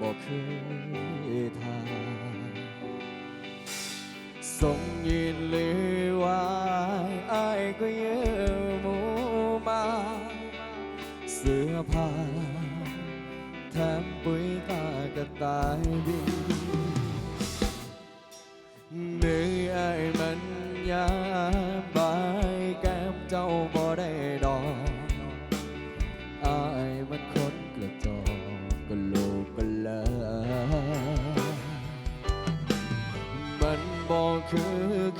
บอกเคยทาสงยินหรือว่าอายก็เยอะหมูมาเสื้อผ้าแถมปุ๋ยตากระต่ายดิน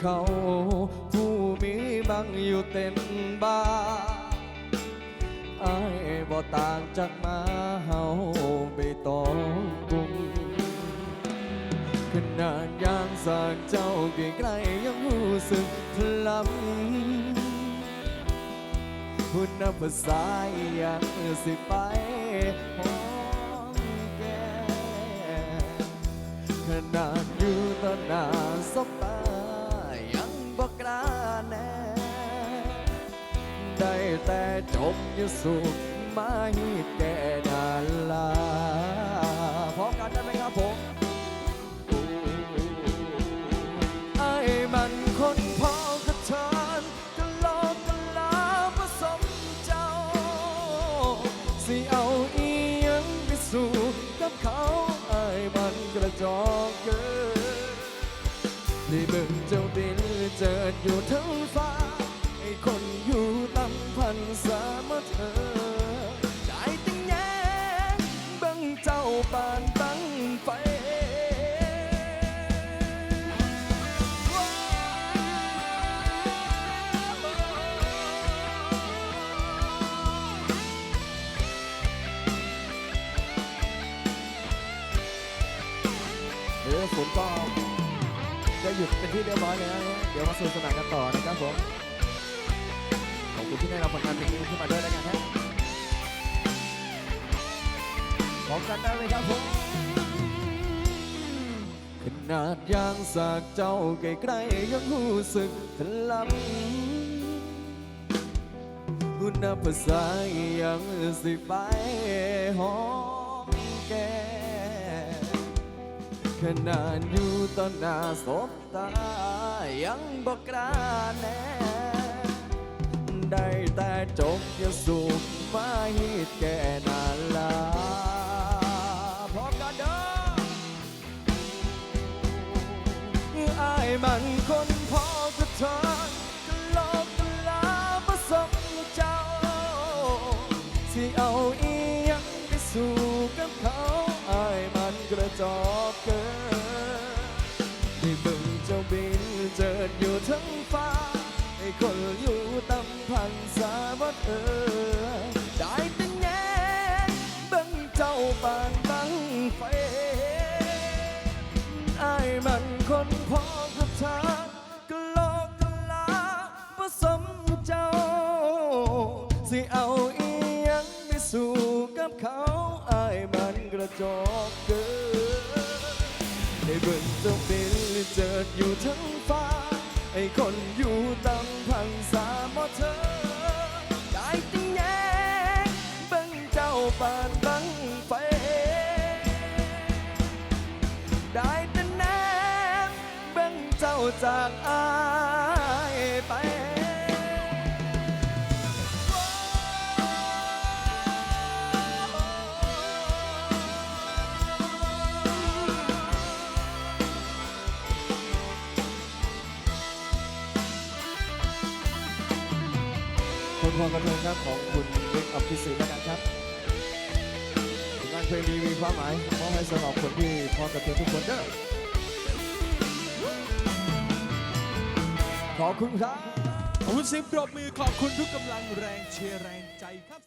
เขา ผู้มีบังอยู่เต็มบ้านอายบ่ต่างจากมาเฮาไปตองบุงขนาดยางสากเจ้าใกล้ยังรู้สึกพลัมคุณนับภาษาอีหยังสิไป จมอยู่สุดไมาให้แก่ดาลาพร้อมกันได้ไหมครับผมไอ้มันคนพอกระเทินก็ลอกกันลาผสมเจ้า สิเอาอีหยังไปสู่กับเขาไอ้มันกระจอกเกินได้เบิ่งเจ้าบินเจิดอยู่ทั้ง ปานตั้งไฟเดี๋ยวฝนก็จะหยุดเป็นที่เรียบร้อยแล้วนะเดี๋ยวมาสนุกสนานกันต่อนะครับผม ขอบคุณที่ได้รับผลงานเพลงนี้ขึ้นมาด้วยแล้วกันฮะพ ร้อมกันได้เลยครับผมขนาดยางสากเจ้าใกล้ๆยังรู้สึกทะลำคุณนภาษายังสิไปหอมแกขนาดอยู่ต่อหน้าศพตา ยังบอกกล้าแน่ได้แต่จบอย่าสูบมาฮิตแก่นาลา มันคนพอกระเทินก็ลอกกลาผสมเจ้า ที่เอาอีหยังไปสู่กับเขาอายมันกระจอกเกินได้บังเจ้าบินเจิดอยู่ทั้งฟ้าไอ้คนอยู่ตำพันสาบัดเออได้แต่แง่เบิ่งเจ้าปานตั้งไฟอายมันคนพอ สิเอาอีหยังไปสู่กับเขาอายมันกระจอกเกินได้เบิ่งเจ้าเป็นเจิดอยู่ทั้งฟ้าไอ้คนอยู่ตำพังสามอเธอได้ติงแยงเบิ่งเจ้าปานตั้งไฟได้แต่แนมเบิ่งเจ้าจากอาย คนพอกระเทินครับของคุณเล็กอภิสิทธิ์แล้วกันครับงานเพลงนี้มีความหมายมอบให้สำหรับคนที่พอกระเทินทุกคนเด้อขอบคุณครับ ขอบคุณเสิบปรบมือขอบคุณทุกกำลังแรงเชียร์แรงใจครับ